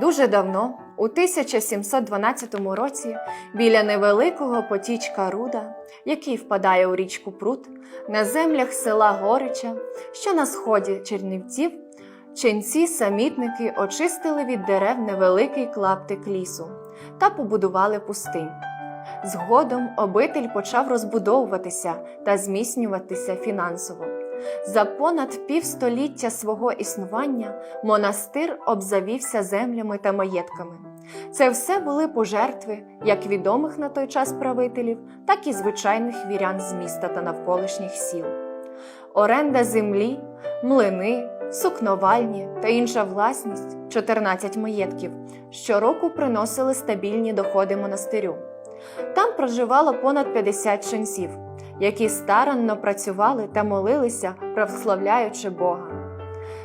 Дуже давно, у 1712 році, біля невеликого потічка Руда, який впадає у річку Прут, на землях села Горича, що на сході Чернівців, ченці самітники очистили від дерев невеликий клаптик лісу та побудували пустинь. Згодом обитель почав розбудовуватися та зміцнюватися фінансово. За понад півстоліття свого існування монастир обзавівся землями та маєтками. Це все були пожертви як відомих на той час правителів, так і звичайних вірян з міста та навколишніх сіл. Оренда землі, млини, сукновальні та інша власність 14 маєтків щороку приносили стабільні доходи монастирю. Там проживало понад 50 ченців, які старанно працювали та молилися, прославляючи Бога.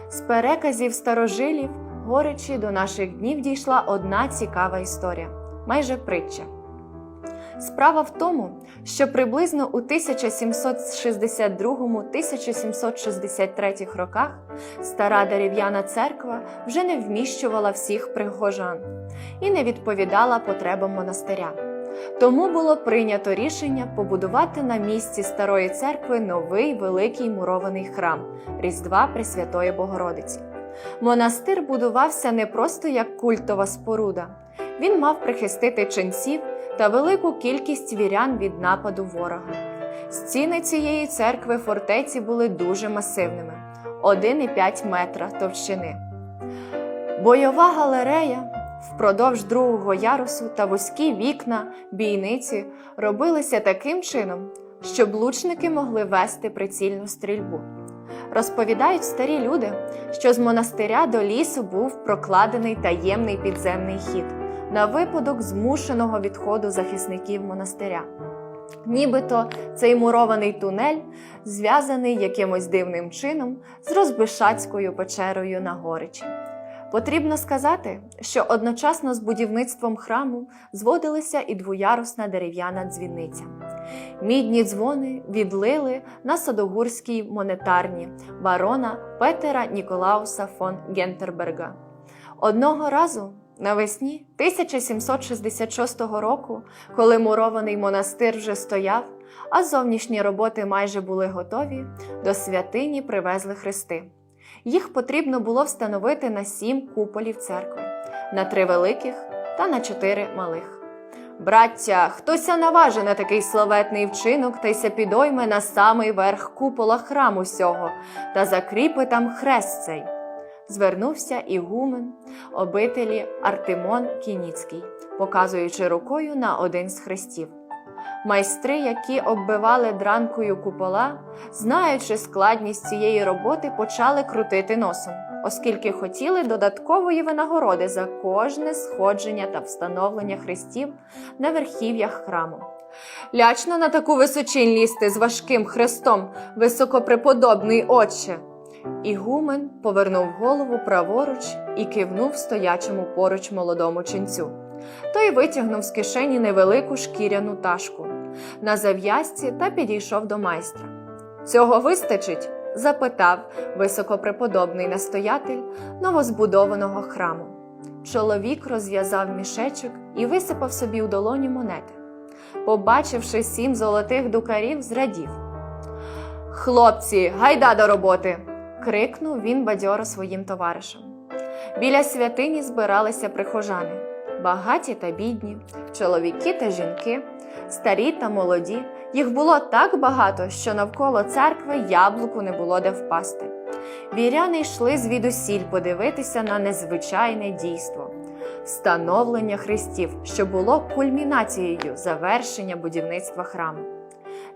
З переказів старожилів горичі до наших днів дійшла одна цікава історія, майже притча. Справа в тому, що приблизно у 1762-1763 роках стара дерев'яна церква вже не вміщувала всіх прихожан і не відповідала потребам монастиря. Тому було прийнято рішення побудувати на місці старої церкви новий великий мурований храм Різдва Пресвятої Богородиці. Монастир будувався не просто як культова споруда, він мав прихистити ченців та велику кількість вірян від нападу ворога. Стіни цієї церкви фортеці були дуже масивними 1,5 метра товщини. Бойова галерея впродовж другого ярусу та вузькі вікна, бійниці робилися таким чином, щоб лучники могли вести прицільну стрільбу. Розповідають старі люди, що з монастиря до лісу був прокладений таємний підземний хід на випадок змушеного відходу захисників монастиря. Нібито цей мурований тунель зв'язаний якимось дивним чином з Розбишацькою печерою на Горичі. Потрібно сказати, що одночасно з будівництвом храму зводилася і двоярусна дерев'яна дзвіниця. Мідні дзвони відлили на Садогурській монетарні барона Петера Ніколауса фон Гентерберга. Одного разу навесні 1766 року, коли мурований монастир вже стояв, а зовнішні роботи майже були готові, до святині привезли хрести. Їх потрібно було встановити на сім куполів церкви, на три великих та на чотири малих. Браття, хтося наваже на такий славетний вчинок та й се підойме на самий верх купола храму сього та закріпи там хрест цей. Звернувся ігумен обителі Артемон Кініцький, показуючи рукою на один з хрестів. Майстри, які оббивали дранкою купола, знаючи складність цієї роботи, почали крутити носом, оскільки хотіли додаткової винагороди за кожне сходження та встановлення хрестів на верхів'ях храму. Лячно на таку височинь лізти з важким хрестом, високопреподобний отче. Ігумен повернув голову праворуч і кивнув стоячому поруч молодому ченцю. Той витягнув з кишені невелику шкіряну ташку на зав'язці та підійшов до майстра. Цього вистачить? запитав високопреподобний настоятель новозбудованого храму. Чоловік розв'язав мішечок і висипав собі у долоні монети. Побачивши сім золотих дукарів, зрадів. Хлопці, гайда до роботи! крикнув він бадьоро своїм товаришам. Біля святині збиралися прихожани багаті та бідні, чоловіки та жінки, старі та молоді. Їх було так багато, що навколо церкви яблуку не було де впасти. Віряни йшли звідусіль подивитися на незвичайне дійство становлення хрестів, що було кульмінацією завершення будівництва храму.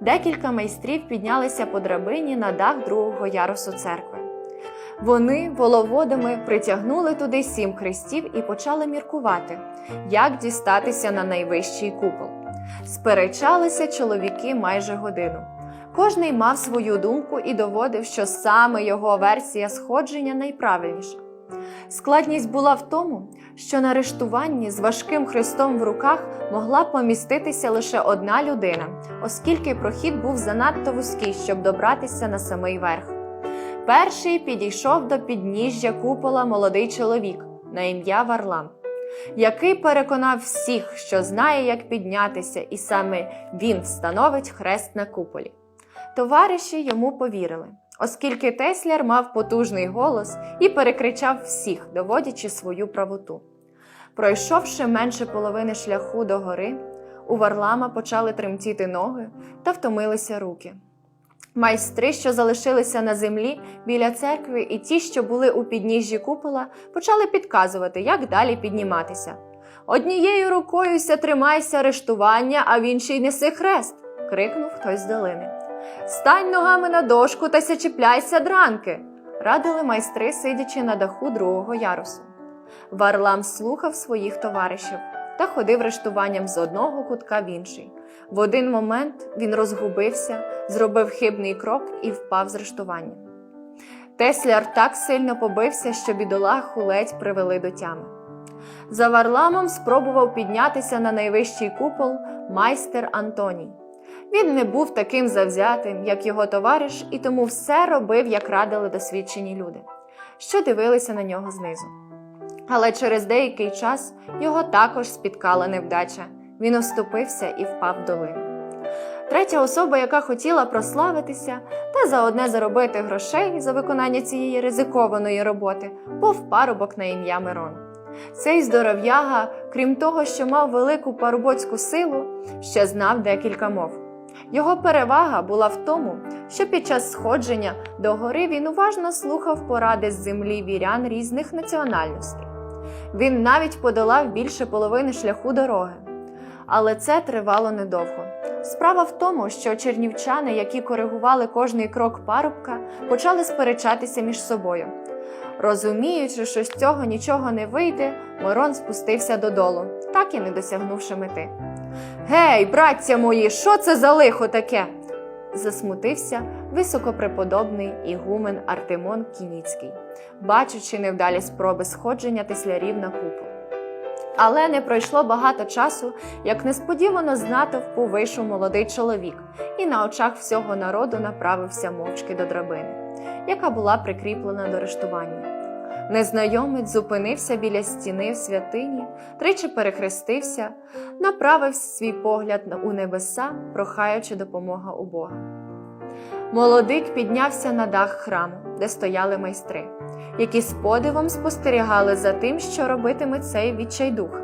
Декілька майстрів піднялися по драбині на дах другого ярусу церкви. Вони воловодами притягнули туди сім хрестів і почали міркувати, як дістатися на найвищий купол. Сперечалися чоловіки майже годину. Кожний мав свою думку і доводив, що саме його версія сходження найправильніша. Складність була в тому, що на рештуванні з важким хрестом в руках могла поміститися лише одна людина, оскільки прохід був занадто вузький, щоб добратися на самий верх. Перший підійшов до підніжжя купола молодий чоловік, на ім'я Варлам, який переконав всіх, що знає, як піднятися, і саме він встановить хрест на куполі. Товариші йому повірили, оскільки Тесляр мав потужний голос і перекричав всіх, доводячи свою правоту. Пройшовши менше половини шляху до гори, у Варлама почали тремтіти ноги та втомилися руки. Майстри, що залишилися на землі біля церкви, і ті, що були у підніжжі купола, почали підказувати, як далі підніматися. Однією рукою ся тримайся арештування, а в іншій неси хрест. крикнув хтось з долини. Стань ногами на дошку та ся чіпляйся дранки, радили майстри, сидячи на даху другого ярусу. Варлам слухав своїх товаришів та ходив рештуванням з одного кутка в інший. В один момент він розгубився, зробив хибний крок і впав з рештування. Тесляр так сильно побився, що бідолаху ледь привели до тями. За Варламом спробував піднятися на найвищий купол майстер Антоній. Він не був таким завзятим, як його товариш, і тому все робив, як радили досвідчені люди, що дивилися на нього знизу. Але через деякий час його також спіткала невдача. Він оступився і впав долину. Третя особа, яка хотіла прославитися та заодне заробити грошей за виконання цієї ризикованої роботи, був парубок на ім'я Мирон. Цей здоров'яга, крім того, що мав велику парубоцьку силу, ще знав декілька мов. Його перевага була в тому, що під час сходження до гори він уважно слухав поради з землі вірян різних національностей. Він навіть подолав більше половини шляху дороги. Але це тривало недовго. Справа в тому, що чернівчани, які коригували кожний крок парубка, почали сперечатися між собою. Розуміючи, що з цього нічого не вийде, Мирон спустився додолу, так і не досягнувши мети. Гей, браття мої, що це за лихо таке? засмутився високопреподобний ігумен Артемон Кініцький, бачачи невдалі спроби сходження теслярів на купол. Але не пройшло багато часу, як несподівано з натовпу вийшов молодий чоловік і на очах всього народу направився мовчки до драбини, яка була прикріплена до рештування. Незнайомець зупинився біля стіни в святині, тричі перехрестився, направив свій погляд у небеса, прохаючи допомога у Бога. Молодик піднявся на дах храму, де стояли майстри, які з подивом спостерігали за тим, що робитиме цей відчайдух.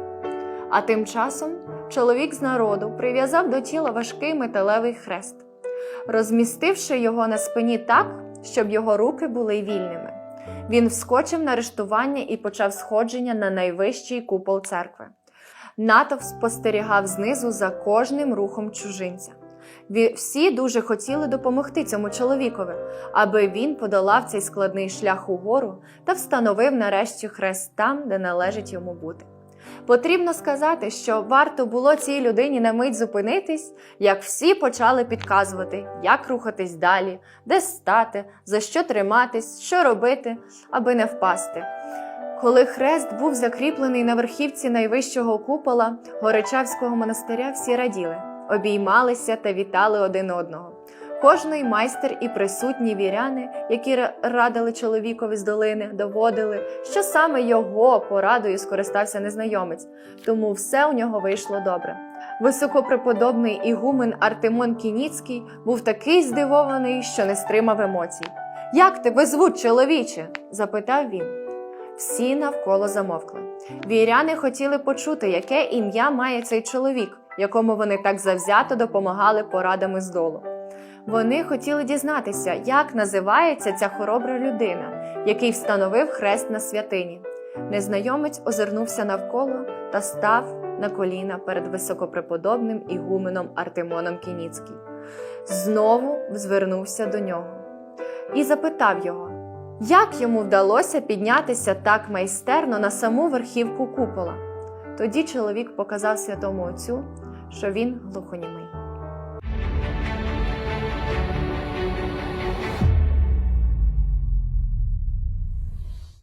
А тим часом чоловік з народу прив'язав до тіла важкий металевий хрест, розмістивши його на спині так, щоб його руки були вільними. Він вскочив на рештування і почав сходження на найвищий купол церкви. Натовп спостерігав знизу за кожним рухом чужинця. Всі дуже хотіли допомогти цьому чоловікові, аби він подолав цей складний шлях угору та встановив нарешті хрест там, де належить йому бути. Потрібно сказати, що варто було цій людині на мить зупинитись, як всі почали підказувати, як рухатись далі, де стати, за що триматись, що робити, аби не впасти. Коли хрест був закріплений на верхівці найвищого купола Горичавського монастиря, всі раділи, обіймалися та вітали один одного. Кожний майстер і присутні віряни, які радили чоловікові з долини, доводили, що саме його порадою скористався незнайомець, тому все у нього вийшло добре. Високопреподобний ігумен Артемон Кініцький був такий здивований, що не стримав емоцій. Як тебе звуть, чоловіче? запитав він. Всі навколо замовкли. Віряни хотіли почути, яке ім'я має цей чоловік, якому вони так завзято допомагали порадами з долу. Вони хотіли дізнатися, як називається ця хоробра людина, який встановив хрест на святині. Незнайомець озирнувся навколо та став на коліна перед високопреподобним ігуменом Артемоном Кініцький. Знову звернувся до нього і запитав його, як йому вдалося піднятися так майстерно на саму верхівку купола. Тоді чоловік показав святому отцю, що він глухонімий.